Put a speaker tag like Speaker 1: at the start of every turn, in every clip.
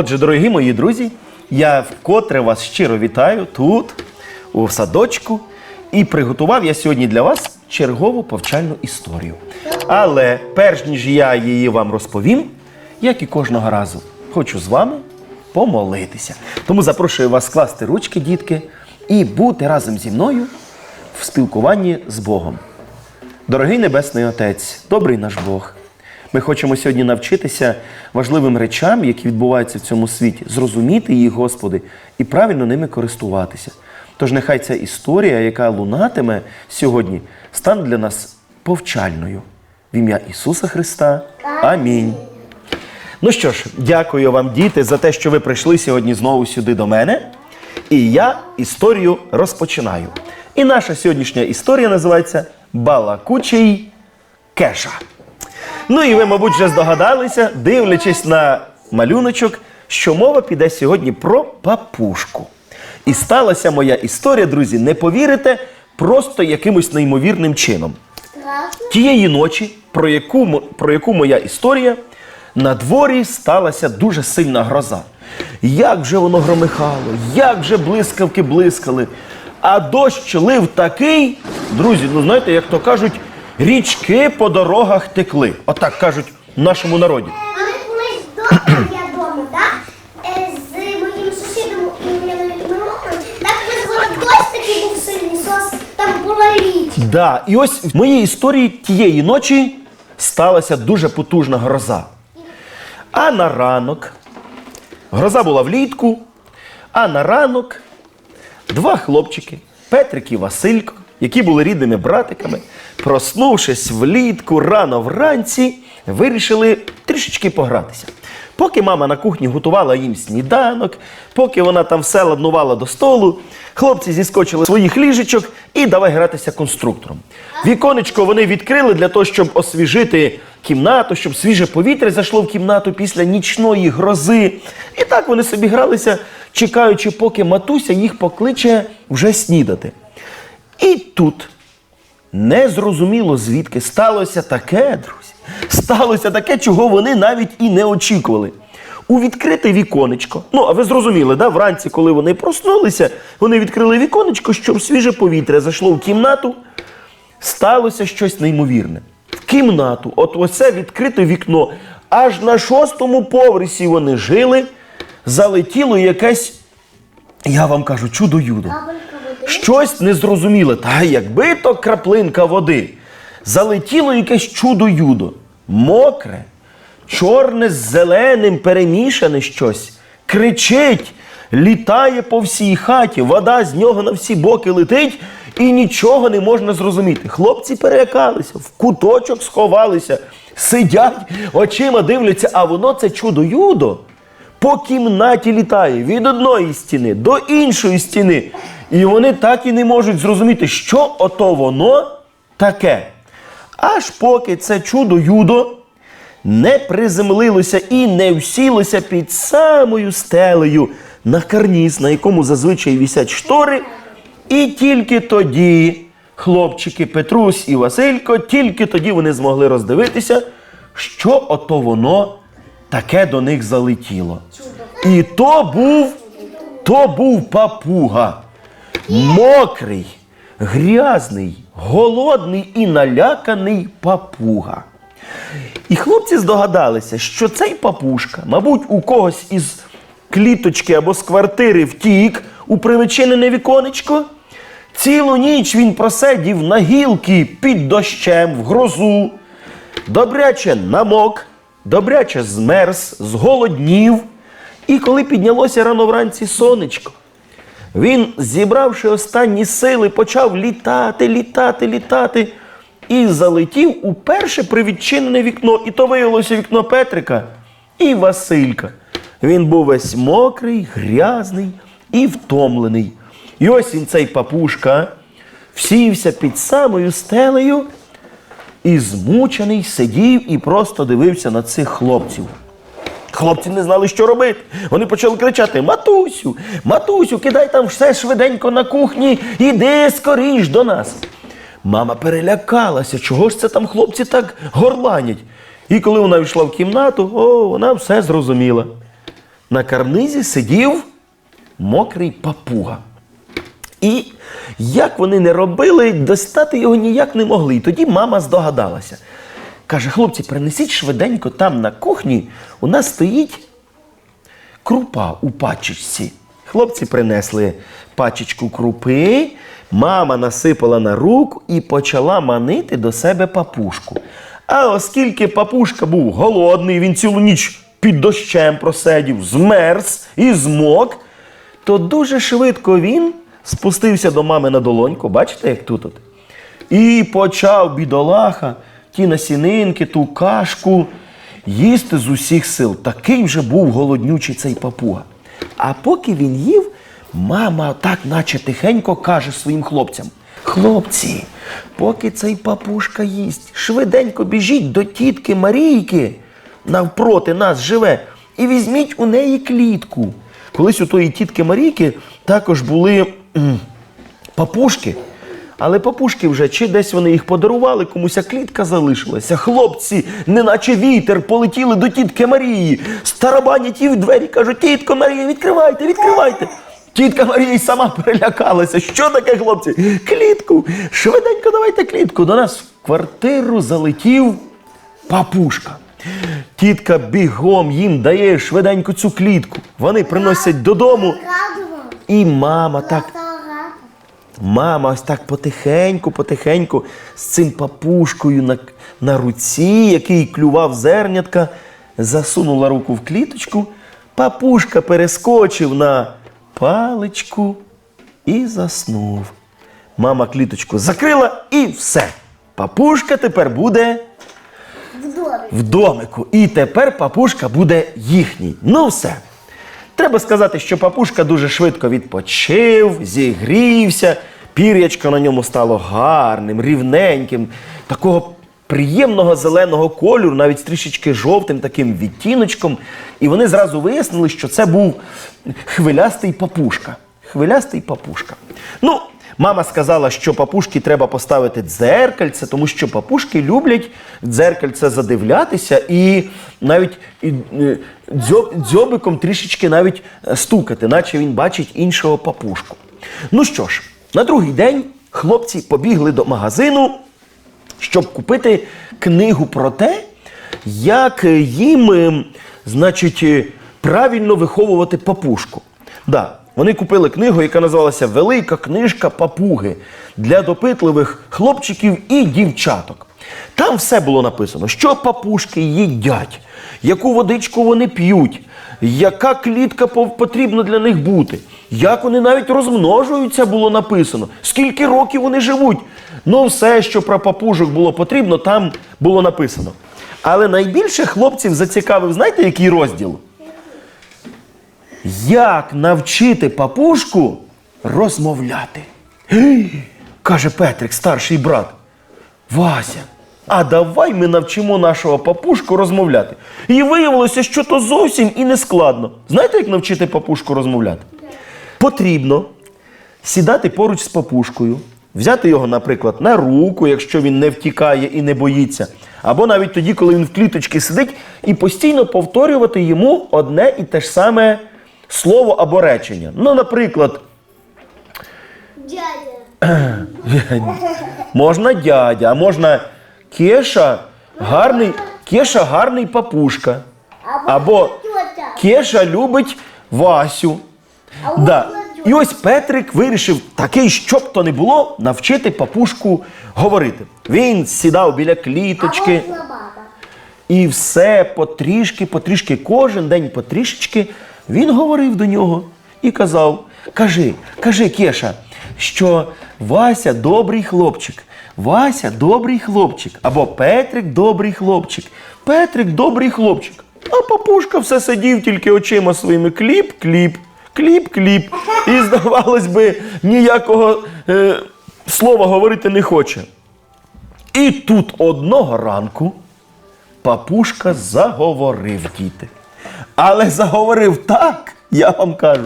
Speaker 1: Отже, дорогі мої друзі, я вкотре вас щиро вітаю тут, у садочку, і приготував я сьогодні для вас чергову повчальну історію. Але перш ніж я її вам розповім, як і кожного разу, хочу з вами помолитися. Тому запрошую вас скласти ручки, дітки, і бути разом зі мною в спілкуванні з Богом. Дорогий Небесний Отець, добрий наш Бог. Ми хочемо сьогодні навчитися важливим речам, які відбуваються в цьому світі, зрозуміти їх, Господи, і правильно ними користуватися. Тож нехай ця історія, яка лунатиме сьогодні, стане для нас повчальною. В ім'я Ісуса Христа. Амінь. Ну що ж, дякую вам, діти, за те, що ви прийшли сьогодні знову сюди до мене. І я історію розпочинаю. І наша сьогоднішня історія називається Балакучий Кеша. Ну і ви, мабуть, вже здогадалися, дивлячись на малюночок, що мова піде сьогодні про папушку. І сталася моя історія, друзі, не повірите, просто якимось неймовірним чином. Тієї ночі, про яку, про яку моя історія, на дворі сталася дуже сильна гроза. Як же воно громихало, як же блискавки блискали. А дощ лив такий, друзі, ну знаєте, як то кажуть, річки по дорогах текли. Отак кажуть в нашому народі.
Speaker 2: Ми колись вдома, я так? Е, З моїм сусідом і Милоною, так ми згодом дощ такий був сильний, сос, там була річ.
Speaker 1: Да, і ось в моїй історії тієї ночі сталася дуже потужна гроза. А на ранок, гроза була влітку, а на ранок два хлопчики, Петрик і Василько, які були рідними братиками, проснувшись влітку рано вранці, вирішили трішечки погратися. Поки мама на кухні готувала їм сніданок, поки вона там все ладнувала до столу, хлопці зіскочили своїх ліжечок і давай гратися конструктором. Віконечко вони відкрили для того, щоб освіжити кімнату, щоб свіже повітря зайшло в кімнату після нічної грози. І так вони собі гралися, чекаючи, поки матуся їх покличе вже снідати. І тут незрозуміло звідки сталося таке, друзі. Сталося таке, чого вони навіть і не очікували. У відкрите віконечко. Ну, а ви зрозуміли, да? вранці, коли вони проснулися, вони відкрили віконечко, щоб свіже повітря зайшло в кімнату. Сталося щось неймовірне. В кімнату, от оце відкрите вікно, аж на шостому поверсі вони жили, залетіло якесь, я вам кажу, чудо-юдо. Щось незрозуміле. Та якби то краплинка води. Залетіло якесь чудо-юдо. Мокре, чорне з зеленим перемішане щось. Кричить, літає по всій хаті, вода з нього на всі боки летить, і нічого не можна зрозуміти. Хлопці перелякалися, в куточок сховалися, сидять, очима дивляться, а воно це чудо-юдо по кімнаті літає від одної стіни до іншої стіни. І вони так і не можуть зрозуміти, що ото воно таке. Аж поки це чудо юдо не приземлилося і не всілося під самою стелею на карніз, на якому зазвичай вісять штори. І тільки тоді хлопчики Петрусь і Василько, тільки тоді вони змогли роздивитися, що ото воно таке до них залетіло. І то був, то був папуга. Мокрий, грязний, голодний і наляканий папуга. І хлопці здогадалися, що цей папушка, мабуть, у когось із кліточки або з квартири втік у привичинене віконечко. Цілу ніч він просидів на гілки під дощем в грозу, добряче намок, добряче змерз, зголоднів. І коли піднялося рано вранці сонечко, він, зібравши останні сили, почав літати, літати, літати і залетів у перше привідчинене вікно. І то виявилося вікно Петрика і Василька. Він був весь мокрий, грязний і втомлений. І ось він, цей папушка, всівся під самою стелею і змучений сидів і просто дивився на цих хлопців. Хлопці не знали, що робити. Вони почали кричати: Матусю, матусю, кидай там все швиденько на кухні, іди скоріш до нас. Мама перелякалася, чого ж це там хлопці так горланять. І коли вона війшла в кімнату, о, вона все зрозуміла. на карнизі сидів мокрий папуга. І як вони не робили, достати його ніяк не могли. І тоді мама здогадалася. Каже, хлопці, принесіть швиденько там на кухні, у нас стоїть крупа у пачечці. Хлопці принесли пачечку крупи, мама насипала на руку і почала манити до себе папушку. А оскільки папушка був голодний, він цілу ніч під дощем просидів, змерз і змок, то дуже швидко він спустився до мами на долоньку, бачите, як тут? от? І почав бідолаха ті насінинки, ту кашку їсти з усіх сил. Такий вже був голоднючий цей папуга. А поки він їв, мама так, наче тихенько каже своїм хлопцям: Хлопці, поки цей папушка їсть, швиденько біжіть до тітки Марійки, навпроти нас живе, і візьміть у неї клітку. Колись у тої тітки Марійки також були папушки. Але папушки вже чи десь вони їх подарували, комусь клітка залишилася. Хлопці, неначе вітер, полетіли до тітки Марії. Старабанять їй в двері, кажуть, тітко Марія, відкривайте, відкривайте. Тітка Марія й сама перелякалася. Що таке, хлопці? Клітку. Швиденько давайте клітку. До нас в квартиру залетів папушка. Тітка бігом їм дає швиденько цю клітку. Вони приносять додому. І мама так Мама ось так потихеньку, потихеньку з цим папушкою на, на руці, який клював зернятка, засунула руку в кліточку. Папушка перескочив на паличку і заснув. Мама кліточку закрила і все. Папушка тепер буде в домику. І тепер папушка буде їхній. Ну все. Треба сказати, що папушка дуже швидко відпочив, зігрівся, пір'ячко на ньому стало гарним, рівненьким, такого приємного зеленого кольору, навіть трішечки жовтим таким відтіночком. І вони зразу вияснили, що це був хвилястий папушка. Хвилястий папушка. Ну, Мама сказала, що папушки треба поставити дзеркальце, тому що папушки люблять дзеркальце задивлятися і навіть е, дзьоб, дзьобиком трішечки навіть е, стукати, наче він бачить іншого папушку. Ну що ж, на другий день хлопці побігли до магазину, щоб купити книгу про те, як е, їм, значить, правильно виховувати папушку. Да, вони купили книгу, яка називалася Велика книжка папуги для допитливих хлопчиків і дівчаток. Там все було написано, що папушки їдять, яку водичку вони п'ють, яка клітка потрібна для них бути, як вони навіть розмножуються, було написано, скільки років вони живуть. Ну, все, що про папужок було потрібно, там було написано. Але найбільше хлопців зацікавив, знаєте, який розділ? Як навчити папушку розмовляти? Каже Петрик, старший брат. Вася, а давай ми навчимо нашого папушку розмовляти. І виявилося, що то зовсім і не складно. Знаєте, як навчити папушку розмовляти? Потрібно сідати поруч з папушкою, взяти його, наприклад, на руку, якщо він не втікає і не боїться, або навіть тоді, коли він в кліточці сидить, і постійно повторювати йому одне і те ж саме слово або речення. Ну, наприклад,
Speaker 2: Дядя.
Speaker 1: можна дядя, а можна Кеша гарний, Кеша гарний папушка. Або. Кеша любить Васю. Да. І ось Петрик вирішив такий, щоб то не було, навчити папушку говорити. Він сідав біля кліточки. І все потрішки, потрішки, кожен день потрішечки він говорив до нього і казав: Кажи, кажи, Кеша, що Вася добрий хлопчик, Вася добрий хлопчик, або Петрик добрий хлопчик, Петрик добрий хлопчик. А папушка все сидів тільки очима своїми кліп, кліп, кліп, кліп. І, здавалось би, ніякого е, слова говорити не хоче. І тут одного ранку папушка заговорив діти. Але заговорив так, я вам кажу,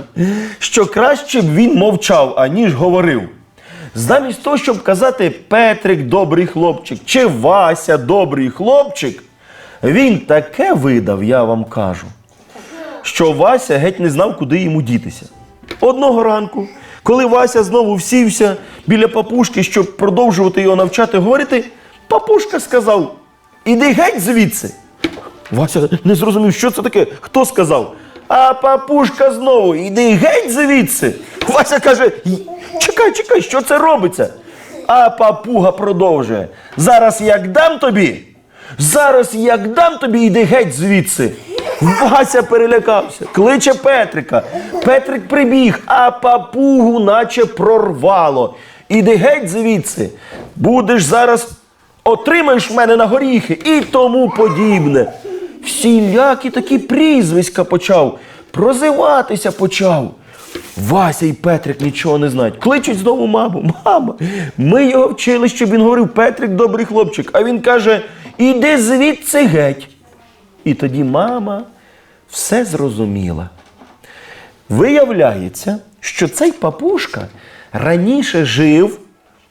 Speaker 1: що краще б він мовчав, аніж говорив. Замість того, щоб казати Петрик добрий хлопчик чи Вася добрий хлопчик, він таке видав, я вам кажу. що Вася геть не знав, куди йому дітися. Одного ранку, коли Вася знову всівся біля папушки, щоб продовжувати його навчати говорити, папушка сказав: Іди геть звідси. Вася не зрозумів, що це таке, хто сказав. А папушка знову, іди геть звідси. Вася каже: чекай, чекай, що це робиться? А папуга продовжує. Зараз як дам тобі, зараз як дам тобі, іди геть звідси. Вася перелякався, кличе Петрика. Петрик прибіг, а папугу наче прорвало. Іди геть звідси. Будеш зараз отримаєш мене на горіхи і тому подібне. Всілякі такі прізвиська почав, прозиватися почав. Вася і Петрик нічого не знають. Кличуть знову маму. Мама, ми його вчили, щоб він говорив Петрик добрий хлопчик. А він каже: іди звідси геть. І тоді мама все зрозуміла. Виявляється, що цей папушка раніше жив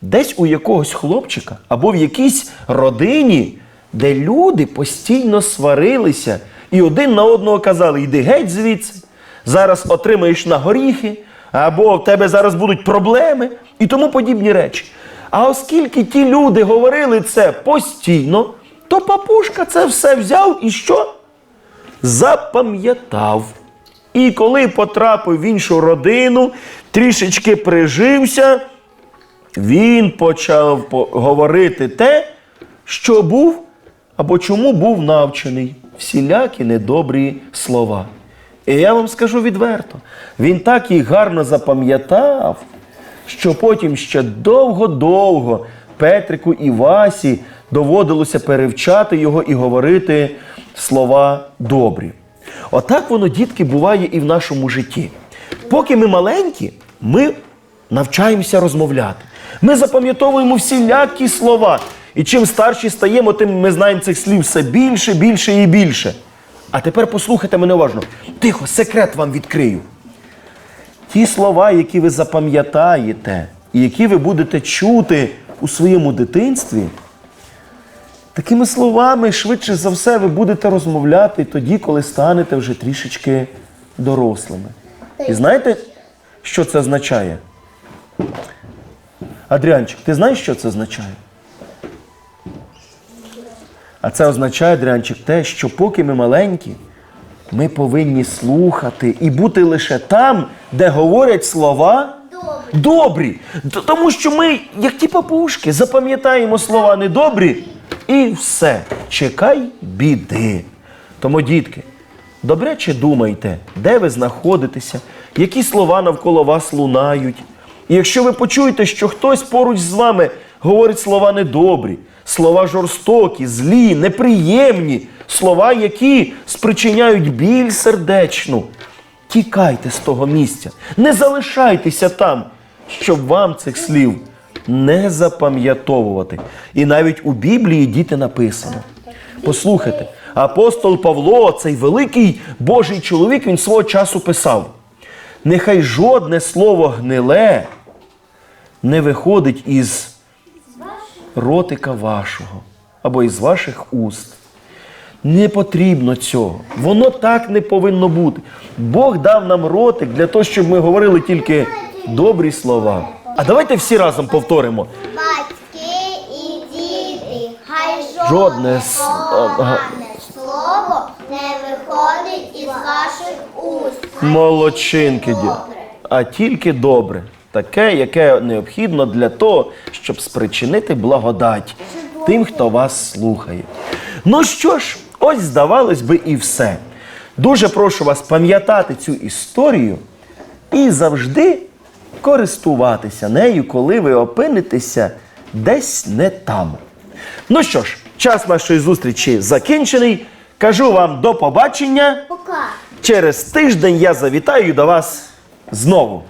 Speaker 1: десь у якогось хлопчика або в якійсь родині, де люди постійно сварилися і один на одного казали: йди геть звідси, зараз отримаєш на горіхи, або в тебе зараз будуть проблеми і тому подібні речі. А оскільки ті люди говорили це постійно, то папушка це все взяв і що? запам'ятав. І коли потрапив в іншу родину, трішечки прижився, він почав говорити те, що був або чому був навчений. Всілякі недобрі слова. І я вам скажу відверто, він так їх гарно запам'ятав, що потім ще довго-довго Петрику і Васі доводилося перевчати його і говорити слова добрі. Отак воно, дітки, буває і в нашому житті. Поки ми маленькі, ми навчаємося розмовляти. Ми запам'ятовуємо всілякі слова. І чим старші стаємо, тим ми знаємо цих слів все більше, більше і більше. А тепер послухайте мене уважно. Тихо, секрет вам відкрию. Ті слова, які ви запам'ятаєте, і які ви будете чути у своєму дитинстві, такими словами швидше за все ви будете розмовляти тоді, коли станете вже трішечки дорослими. І знаєте, що це означає? Адріанчик, ти знаєш, що це означає? А це означає, Адріанчик, те, що поки ми маленькі, ми повинні слухати і бути лише там, де говорять слова добрі. Т- Тому що ми, як ті папушки, запам'ятаємо слова недобрі і все. Чекай біди. Тому, дітки, добряче думайте, де ви знаходитеся, які слова навколо вас лунають. І якщо ви почуєте, що хтось поруч з вами говорить слова недобрі, слова жорстокі, злі, неприємні, слова, які спричиняють біль сердечну, тікайте з того місця, не залишайтеся там, щоб вам цих слів не запам'ятовувати. І навіть у Біблії діти написано. Послухайте, апостол Павло, цей великий Божий чоловік, він свого часу писав: нехай жодне слово гниле не виходить із ротика вашого або із ваших уст. Не потрібно цього. Воно так не повинно бути. Бог дав нам ротик для того, щоб ми говорили тільки добрі слова. А давайте всі разом повторимо.
Speaker 2: Батьки і діти, хай
Speaker 1: Жодне
Speaker 2: слово не виходить із ваших уст.
Speaker 1: Молодчинки. А тільки добре. Таке, яке необхідно для того, щоб спричинити благодать тим, хто вас слухає. Ну що ж, ось здавалось би, і все. Дуже прошу вас пам'ятати цю історію і завжди користуватися нею, коли ви опинитеся десь не там. Ну що ж, час нашої зустрічі закінчений. Кажу вам до побачення.
Speaker 2: Пока.
Speaker 1: Через тиждень я завітаю до вас знову.